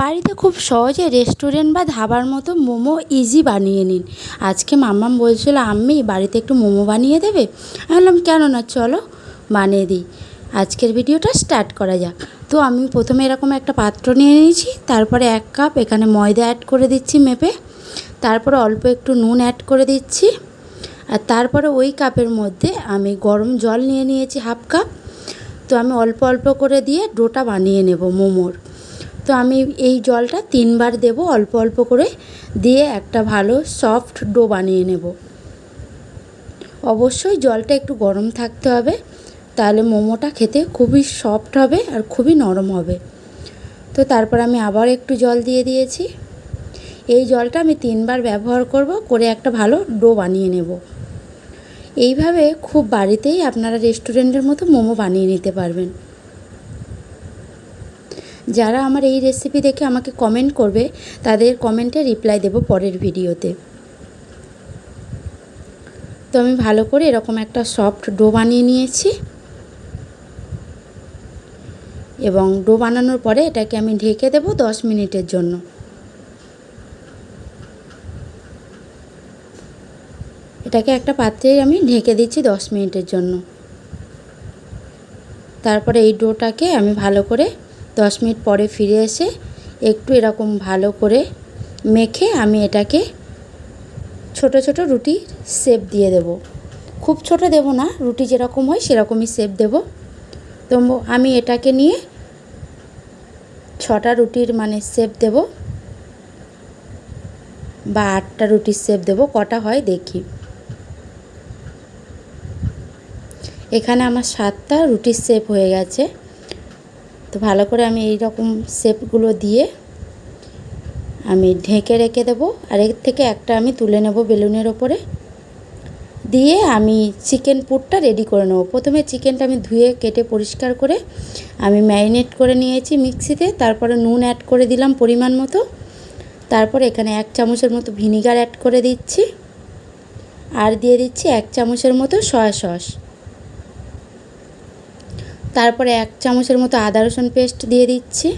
বাড়িতে খুব সহজে রেস্টুরেন্ট বা ধাবার মতো মোমো ইজি বানিয়ে নিন। আজকে মাম্মাম বলছিল, আম্মি, বাড়িতে একটু মোমো বানিয়ে দেবে? আমি বললাম, কেন না, চলো বানিয়ে দিই। আজকের ভিডিওটা স্টার্ট করা যাক। তো আমি প্রথমে এরকম একটা পাত্র নিয়ে নিয়েছি, তারপরে এক কাপ এখানে ময়দা অ্যাড করে দিচ্ছি মেপে, তারপরে অল্প একটু নুন অ্যাড করে দিচ্ছি, আর তারপরে ওই কাপের মধ্যে আমি গরম জল নিয়ে নিয়েছি হাফ কাপ তো আমি অল্প অল্প করে দিয়ে ডোটা বানিয়ে নেব মোমোর। তো আমি এই জলটা তিনবার দেব, অল্প অল্প করে দিয়ে একটা ভালো সফট ডো বানিয়ে নেব। অবশ্যই জলটা একটু গরম থাকতে হবে, তাহলে মোমোটা খেতে খুবই সফট হবে আর খুবই নরম হবে। তো তারপর আমি আবার একটু জল দিয়ে দিয়েছি। এই জলটা আমি তিনবার ব্যবহার করব, করে একটা ভালো ডো বানিয়ে নেব। এইভাবে খুব বাড়িতেই আপনারা রেস্টুরেন্টের মতো মোমো বানিয়ে নিতে পারবেন। যারা আমার এই রেসিপি দেখে আমাকে কমেন্ট করবে, তাদের কমেন্টে রিপ্লাই দেব পরের ভিডিওতে। তো আমি ভালো করে এরকম একটা সফট ডো বানিয়ে নিয়েছি। এবং ডো বানানোর পরে এটাকে আমি ঢেকে দেব দশ মিনিটের জন্য। এটাকে একটা পাত্রে আমি ঢেকে দিচ্ছি দশ মিনিটের জন্য। তারপরে এই ডোটাকে আমি ভালো করে দশ মিনিট পরে ফিরে এসে একটু এরকম ভালো করে মেখে আমি এটাকে ছোট ছোট রুটি শেপ দিয়ে দেব। খুব ছোট দেব না, রুটি যেরকম হয় সেরকমই শেপ দেব। তো আমি এটাকে নিয়ে ছটা রুটির মানে শেপ দেব বা আটটা রুটির শেপ দেব, কটা হয় দেখি। এখানে আমার সাতটা রুটির শেপ হয়ে গেছে। তো ভালো করে আমি এই রকম শেপগুলো দিয়ে আমি ঢেকে রেখে দেবো। আর এর থেকে একটা আমি তুলে নেব বেলুনের ওপরে। দিয়ে আমি চিকেন পুরটা রেডি করে নেব। প্রথমে চিকেনটা আমি ধুয়ে, কেটে পরিষ্কার করে আমি ম্যারিনেট করে নিয়েছি মিক্সিতে। তারপরে নুন অ্যাড করে দিলাম পরিমাণ মতো। তারপর এখানে এক চামচের মতো ভিনিগার অ্যাড করে দিচ্ছি। আর দিয়ে দিচ্ছি এক চামচের মতো সয়া সস। তারপরে এক চামচের মতো আদা রসুন পেস্ট দিয়ে দিচ্ছি।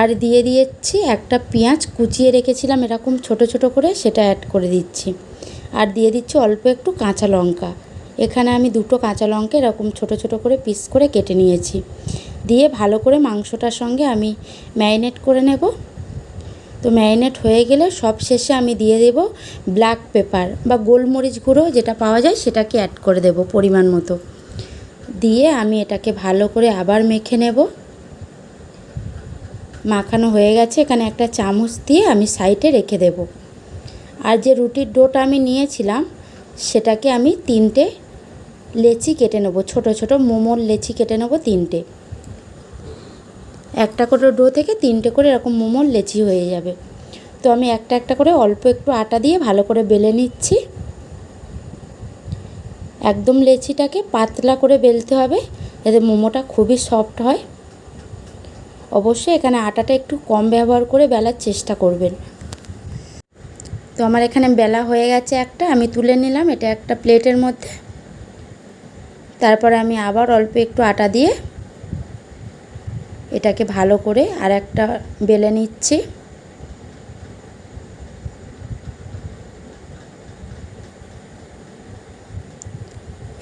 আর দিয়ে দিয়েছি একটা পেঁয়াজ কুচিয়ে রেখেছিলাম এরকম ছোট ছোট করে, সেটা অ্যাড করে দিচ্ছি। আর দিয়ে দিচ্ছি অল্প একটু কাঁচা লঙ্কা। এখানে আমি দুটো কাঁচা লঙ্কা এরকম ছোট ছোট করে পিস করে কেটে নিয়েছি। দিয়ে ভালো করে মাংসটার সঙ্গে আমি ম্যারিনেট করে নেব। তো ম্যারিনেট হয়ে গেলে সব শেষে আমি দিয়ে দেব ব্ল্যাক পেপার বা গোলমরিচ গুঁড়ো যেটা পাওয়া যায় সেটাকে অ্যাড করে দেব পরিমাণ মতো। দিয়ে আমি এটাকে ভালো করে আবার মেখে নেব। মাখানো হয়ে গেছে, এখানে একটা চামচ দিয়ে আমি সাইডে রেখে দেব। আর যে রুটির ডোটা আমি নিয়েছিলাম, সেটাকে আমি তিনটে লেচি কেটে নেব, ছোট ছোট মোমোর লেচি কেটে নেব তিনটে। একটা করে ডো থেকে তিনটে করে এরকম মোমোর লেচি হয়ে যাবে। তো আমি একটা একটা করে অল্প একটু আটা দিয়ে ভালো করে বেলে নিচ্ছি। একদম লেচিটাকে পাতলা করে বেলতে হবে, যাতে মোমোটা খুবই সফট হয়। অবশ্যই এখানে আটাটা একটু কম ব্যবহার করে বেলার চেষ্টা করবেন। তো আমার এখানে বেলা হয়ে গেছে একটা, আমি তুলে নিলাম এটা একটা প্লেটের মধ্যে। তারপরে আমি আবার অল্প একটু আটা দিয়ে এটাকে ভালো করে আর একটা বেলে নিচ্ছি।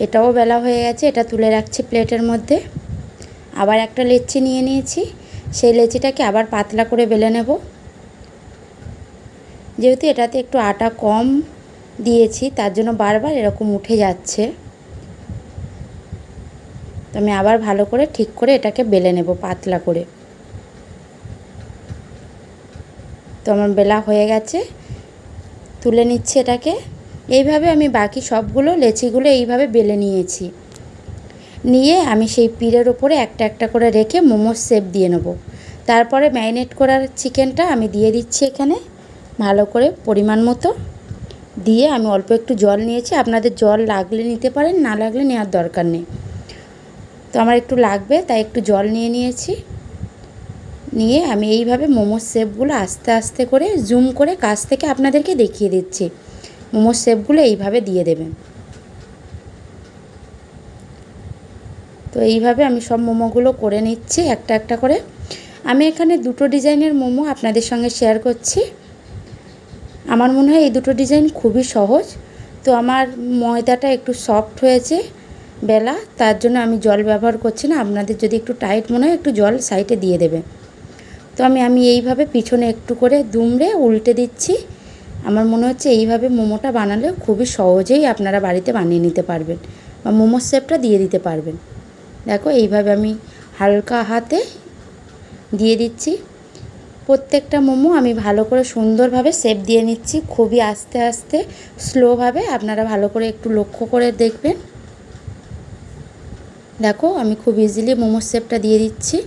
এটাও বেলা হয়ে গেছে, এটা তুলে রাখছি প্লেটের মধ্যে। আবার একটা লেচি নিয়ে নিয়েছি, সেই লেচিটাকে আবার পাতলা করে বেলে নেব। যেহেতু এটাতে একটু আটা কম দিয়েছি, তার জন্য বারবার এরকম উঠে যাচ্ছে। তো আমি আবার ভালো করে ঠিক করে এটাকে বেলে নেব পাতলা করে। তো আমার বেলা হয়ে গেছে, তুলে নিচ্ছি এটাকে। এইভাবে আমি বাকি সবগুলো লেচিগুলো এইভাবে বেলে নিয়েছি। নিয়ে আমি সেই পিঠের ওপরে একটা একটা করে রেখে মোমোর শেপ দিয়ে নেব। তারপরে ম্যারিনেট করার চিকেনটা আমি দিয়ে দিচ্ছি এখানে, ভালো করে পরিমাণ মতো। দিয়ে আমি অল্প একটু জল নিয়েছি। আপনাদের জল লাগলে নিতে পারেন, না লাগলে নেওয়ার দরকার নেই। তো আমার একটু লাগবে, তাই একটু জল নিয়ে নিয়েছি। নিয়ে আমি এইভাবে মোমোর শেপগুলো আস্তে আস্তে করে, জুম করে কাছ থেকে আপনাদেরকে দেখিয়ে দিচ্ছি। মোমোর শেপগুলো এইভাবে দিয়ে দেবেন তো এইভাবে আমি সব মোমোগুলো করে নিচ্ছি একটা একটা করে। আমি এখানে দুটো ডিজাইনের মোমো আপনাদের সঙ্গে শেয়ার করছি। আমার মনে হয় এই দুটো ডিজাইন খুবই সহজ। তো আমার ময়দাটা একটু সফট হয়েছে বেলা, তার জন্য আমি জল ব্যবহার করছি না। আপনাদের যদি একটু টাইট মনে হয়, একটু জল সাইডে দিয়ে দেবে। তো আমি আমি এইভাবে পিছনে একটু করে দুমড়ে উল্টে দিচ্ছি। আমার মনে হচ্ছে এইভাবে মোমোটা বানালে খুবই সহজেই আপনারা বাড়িতে বানিয়ে নিতে পারবেন বা মোমোর শেপটা দিয়ে দিতে পারবেন। দেখো, এইভাবে আমি হালকা হাতে দিয়ে দিচ্ছি। প্রত্যেকটা মোমো আমি ভালো করে সুন্দরভাবে শেপ দিয়ে নিচ্ছি। খুবই আস্তে আস্তে, স্লোভাবে আপনারা ভালো করে একটু লক্ষ্য করে দেখবেন। দেখো, আমি খুব ইজিলি মোমোর শেপটা দিয়ে দিচ্ছি।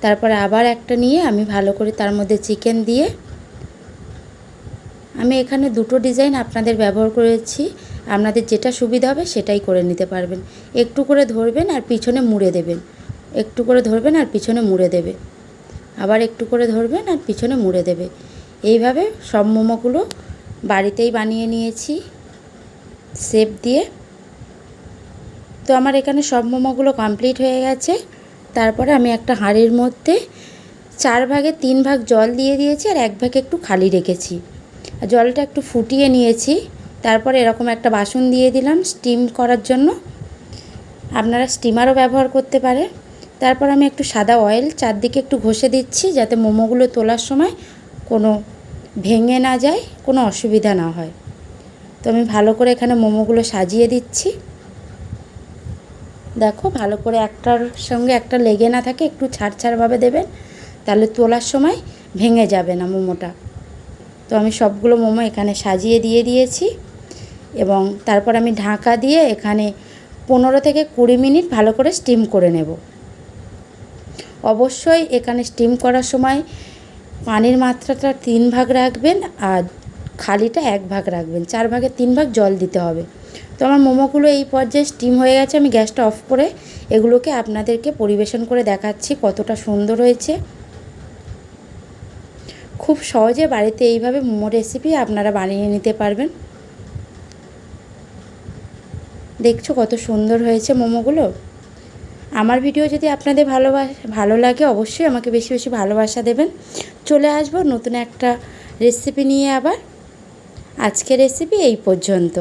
তারপরে আবার একটা নিয়ে আমি ভালো করে তার মধ্যে চিকেন দিয়ে আমি এখানে দুটো ডিজাইন আপনাদের ব্যবহার করেছি। আপনাদের যেটা সুবিধা হবে সেটাই করে নিতে পারবেন। একটু করে ধরবেন আর পিছনে মুড়ে দেবেন। একটু করে ধরবেন আর পিছনে মুড়ে দেবে। আবার একটু করে ধরবেন আর পিছনে মুড়ে দেবে। এইভাবে সব মোমোগুলো বাড়িতেই বানিয়ে নিয়েছি। শেপ দিয়ে। তো আমার এখানে সব মোমোগুলো কমপ্লিট হয়ে গেছে। তারপরে আমি একটা হাঁড়ির মধ্যে চার ভাগে তিন ভাগ জল দিয়ে দিয়েছি আর এক ভাগে একটু খালি রেখেছি। জলটা একটু ফুটিয়ে নিয়েছি। তারপরে এরকম একটা বাসন দিয়ে দিলাম স্টিম করার জন্য। আপনারা স্টিমারও ব্যবহার করতে পারে। তারপর আমি একটু সাদা অয়েল চারদিকে একটু ঘষে দিচ্ছি যাতে মোমোগুলো তোলার সময় কোনো ভেঙে না যায়, কোনো অসুবিধা না হয়। তো আমি ভালো করে এখানে মোমোগুলো সাজিয়ে দিচ্ছি। দেখো ভালো করে একটার সঙ্গে একটা লেগে না থাকে, একটু ছাড় ছাড়ভাবে দেবেন, তাহলে তোলার সময় ভেঙে যাবে না মোমোটা। তো আমি সবগুলো মোমো এখানে সাজিয়ে দিয়ে দিয়েছি এবং তারপর আমি ঢাকা দিয়ে এখানে পনেরো থেকে কুড়ি মিনিট ভালো করে স্টিম করে নেব। অবশ্যই এখানে স্টিম করার সময় পানির মাত্রাটা তিন ভাগ রাখবেন আর খালিটা এক ভাগ রাখবেন, চার ভাগের তিন ভাগ জল দিতে হবে। তো আমার মোমোগুলো এই পর্যায়ে স্টিম হয়ে গেছে, আমি গ্যাসটা অফ করে এগুলোকে আপনাদেরকে পরিবেশন করে দেখাচ্ছি কতটা সুন্দর হয়েছে। খুব সহজে বাড়িতে এইভাবে মোমো রেসিপি আপনারা বানিয়ে নিতে পারবেন। দেখছ কত সুন্দর হয়েছে মোমোগুলো। আমার ভিডিও যদি আপনাদের ভালোবাস ভালো লাগে অবশ্যই আমাকে বেশি বেশি ভালোবাসা দেবেন। চলে আসব নতুন একটা রেসিপি নিয়ে আবার। আজকের রেসিপি এই পর্যন্ত।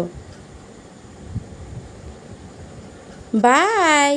বাই